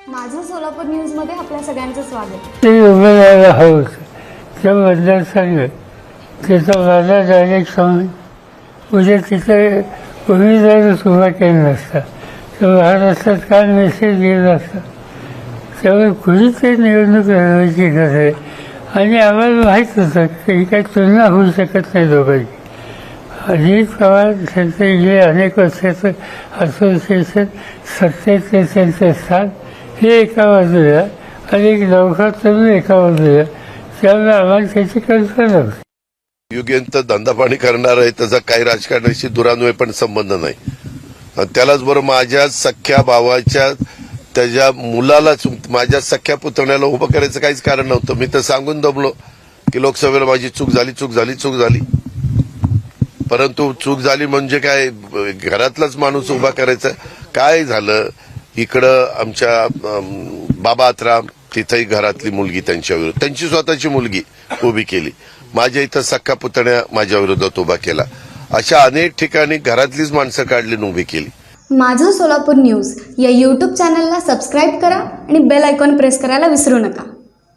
माझं सोलापूर न्यूजमध्ये आपल्या सगळ्यांचं स्वागत ते उभं राहायला हवं होतं त्या मतदारसंघ माझा डायरेक्ट सांग उद्या तिथे उमेदवारच उभा केला नसता तर महाराष्ट्रात काय मेसेज गेला असता त्यामुळे कुणीतरी निवडणूक लढवायची गरज आहे आणि आम्हाला माहीत होतं की ही काही तुलना होऊ शकत नाही दोघांची अजित पवार त्यांचे जे अनेक वर्षाचं असोसिएशन सत्तेत त्यांचे स्थान हे एका बाजूला आणि एक नौका तरुण एका बाजूला त्यामुळे आम्हाला त्याची कल्पना नव्हती युगेंत धंदा पाणी करणार आहे त्याचा काही राजकारणाशी दुरान्वय पण संबंध नाही. आणि त्यालाच बरोबर माझ्या सख्या भावाच्या त्याच्या मुलालाच माझ्या सख्या पुतण्याला उभं करायचं काहीच कारण नव्हतं. मी तर सांगून दमलो की लोकसभेला माझी चूक झाली चूक झाली चूक झाली. परंतु चूक झाली म्हणजे काय? घरातलाच माणूस उभा करायचा. काय झालं? इकडं आमच्या बाबा आत्राम तिथंही घरातली मुलगी त्यांच्या विरोधात त्यांची स्वतःची मुलगी उभी केली. माझ्या इथं सख्खा पुतण्या माझ्या विरोधात उभा केला. अशा अनेक ठिकाणी घरातलीच माणसं काढली उभी केली. माझं सोलापूर न्यूज या यूट्यूब चॅनलला सबस्क्राईब करा आणि बेल आयकॉन प्रेस करायला विसरू नका.